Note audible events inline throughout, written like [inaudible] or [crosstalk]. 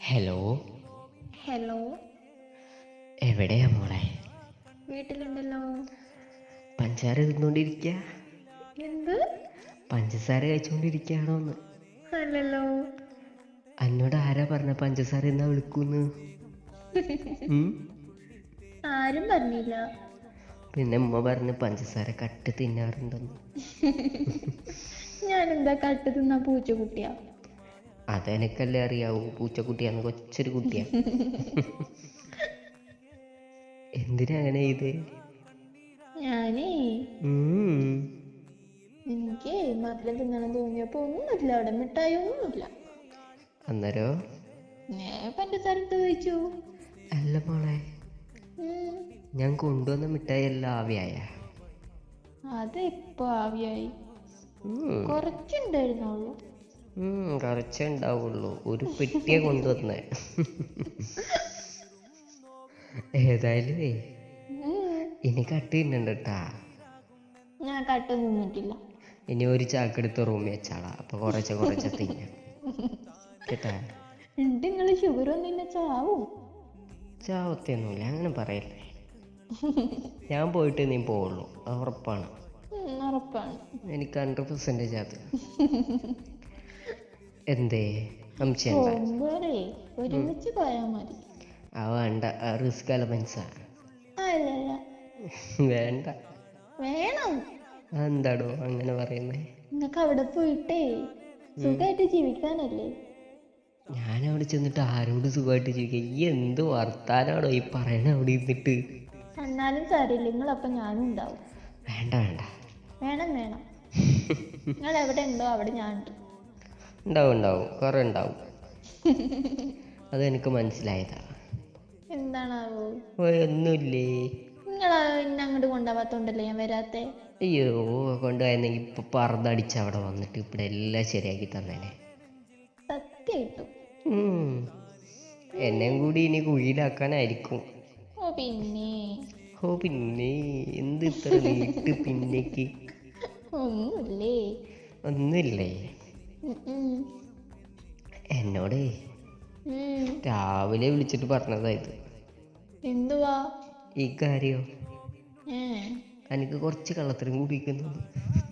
Hello hello എവിടെയാ മോളെ? വീട്ടിലുണ്ടല്ലോ. പഞ്ചസാര എന്ത്? പഞ്ചസാര കഴിച്ചുകൊണ്ടിരിക്കുകയാണോന്ന് അല്ലല്ലോ അന്നോട് ആരാ പറഞ്ഞ പഞ്ചസാര എന്നാ വിളിക്കൂന്ന്? [laughs] ഉം? ആരും പറഞ്ഞില്ല. പിന്നെ ഉമ്മ പറഞ്ഞ് പഞ്ചസാര കട്ട് തിന്നാറുണ്ടെന്ന്. [laughs] ഞാൻ എന്താ കട്ട് തിന്ന പൂച്ചക്കുട്ടിയാ അതെനിക്കല്ലേ അറിയാവൂ. പൂച്ചക്കുട്ടിയാന്ന് കൊച്ചൊരു കുട്ടിയാ. എന്തിനാ അങ്ങനെ ഇത്? ഞാനേ ഉം. എനിക്ക് മധുരം തിന്നണം തോന്നിയപ്പോ ഒന്നുമില്ല. അവിടെ മിഠായി ഒന്നുമില്ല. അന്നേരോ? ഞാൻ പഞ്ചസാര എടുത്ത് കഴിച്ചു അല്ല മോളെ. ഞാൻ കൊണ്ടുവന്ന മിഠായി എല്ലാം ആവിയായ. അതെപ്പോ ഇപ്പൊ ആവിയായി. കുറച്ചുണ്ടായിരുന്നുള്ളൂ. കുറച്ചേ ഉണ്ടാവുള്ളൂ. ഒരു പെട്ടിയെ കൊണ്ടുവന്നേ. ഏതായാലും. ഇനി കട്ട് തിന്നണ്ട കേട്ടാ ഞാൻ കട്ട് തിന്നിട്ടില്ല ഇനി ഒരു ചാക്കെടുത്ത് റൂമിൽ വെച്ചാളാ. അപ്പൊ കുറച്ച് കുറച്ച് തിന്നാ. കേട്ടാ? നിങ്ങൾ ഷുഗർ ഒന്നും ചാവും? ചാവത്തൊന്നുമില്ല അങ്ങനെ പറയല്ലേ. ഞാൻ പോയിട്ട് നീ പോവുള്ളൂ. ഉറപ്പാണ്. ഉറപ്പാണ്. എനിക്ക് ഹൺഡ്രഡ് പെർസെന്റേജ് അത് എന്തേ? പോകുമ്പോഴേ ഒരുമിച്ച് പോയാൽ മതി. ആ വേണ്ട റിസ്ക് എലമെൻസാ വേണ്ട. വേണം. എന്താടോ അങ്ങനെ പറയുന്നേ? നിങ്ങൾക്ക് അവിടെ പോയിട്ടേ സുഖമായിട്ട് ജീവിക്കാനല്ലേ? ഞാൻ അവിടെ ചെന്നിട്ട് ആരോട് സുഖമായിട്ട് ജീവിക്കാം ഈ എന്ത് വർത്താനാണോ ഈ പറയണ അവിടെ ഇരുന്നിട്ട്? എന്നാലും സാരില്ല നിങ്ങളപ്പം ഞാനും ഉണ്ടാവും. വേണ്ട വേണ്ട. വേണം വേണം. [laughs] നിങ്ങൾ എവിടെ ഉണ്ടോ അവിടെ ഞാനുണ്ട് ഉണ്ടാവും ഉണ്ടാവും. കുറേ ഉണ്ടാവും. അതെനിക്ക് മനസ്സിലായതാ. എന്താണാവോ? ഒന്നുമില്ലേ? നിങ്ങൾ എന്നെ അങ്ങോട്ട് കൊണ്ടുപോകാത്തോണ്ടല്ലേ ഞാൻ വരാത്തെ? അയ്യോ കൊണ്ടുപോയെന്നെങ്കിൽ ഇപ്പൊ പറന്നടിച്ച് അവിടെ വന്നിട്ട് ഇവിടെ എല്ലാം ശരിയാക്കി തന്നേനെ. സത്യമായിട്ടും ഉം. എന്നെയും കൂടി ഇനി കുഴിയിലാക്കാനായിരിക്കും. ഓ പിന്നെ. ഓ പിന്നെ. എന്ത് ഇത്ര നീട്ട് പിന്നേക്ക്? ഒന്നുമില്ലേ? ഒന്നുമില്ലേ. എന്നോടേ രാവിലെ വിളിച്ചിട്ട് പറഞ്ഞതായത് എന്തുവാ? ഈ കാര്യോ? എനിക്ക് കുറച്ച് കള്ളത്തരം കൂടിയിരിക്കുന്നു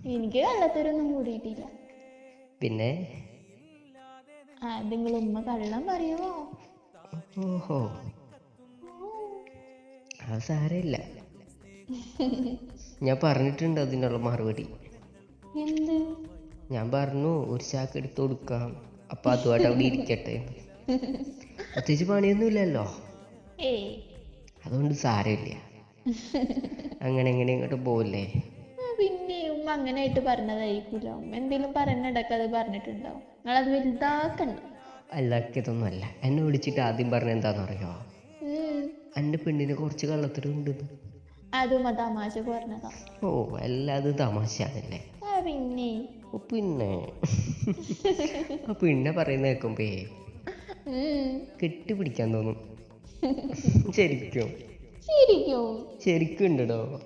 എനിക്ക് കള്ളത്തരൊന്നും കൂടിയിട്ടില്ല. പിന്നെ? നിങ്ങൾ ഉമ്മ കള്ളം പറയുമോ ഓഹോ. അത് സാരമില്ല. [laughs] ഞാൻ പറഞ്ഞിട്ടുണ്ട് അതിനുള്ള മറുപടി. എന്ത്? ഞാൻ പറഞ്ഞു ഒരു ചാക്ക് എടുത്ത് കൊടുക്കാം. അപ്പൊ അതുമായിട്ട് അവിടെ ഇരിക്കട്ടെ. പ്രത്യേകിച്ച് പണിയൊന്നുമില്ലല്ലോ ഇല്ലല്ലോ. അതുകൊണ്ട് സാരമില്ല. അങ്ങനെ എങ്ങനെ ഇങ്ങോട്ട് പോവില്ലേ? പിന്നെ ഉമ്മ അങ്ങനെയായിട്ട് പറഞ്ഞതായിരിക്കൂല. ഉമ്മ എന്തെങ്കിലും പറഞ്ഞിടക്ക് അത് പറഞ്ഞിട്ടുണ്ടാവും നിങ്ങളത് വലുതാക്കണ്ട അല്ലാക്കിയതൊന്നും അല്ല എന്നെ വിളിച്ചിട്ട് ആദ്യം പറഞ്ഞ എന്താന്ന് അറിയോ എന്റെ പെണ്ണിന് കുറച്ച് കള്ളത്തരം ഉണ്ടെന്ന് അതും തമാശ പറഞ്ഞതാ. ഓ എല്ലാതും തമാശയാണല്ലേ? പിന്നെ? പിന്നെ. പിന്നെ പറയുന്ന കേൾക്കുമ്പേ. കെട്ടിപ്പിടിക്കാൻ തോന്നും. ശരിക്കും. ശരിക്കും? ശരിക്കും ഉണ്ടോ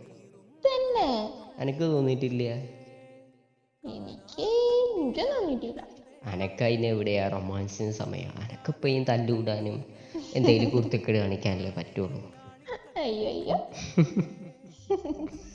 തന്നെ? അനക്ക് തോന്നിയിട്ടില്ല? എനിക്ക് എനിക്ക് തോന്നിയിട്ടില്ല. അനക്കതിന് എവിടെയാ റൊമാൻസിന് സമയം? അനക്കിപ്പോഴും തല്ലുകൂടാനും എന്തെങ്കിലും കുർത്തിക്കേട് കാണിക്കാനല്ലേ പറ്റുള്ളൂ. അയ്യോ അയ്യോ. [laughs]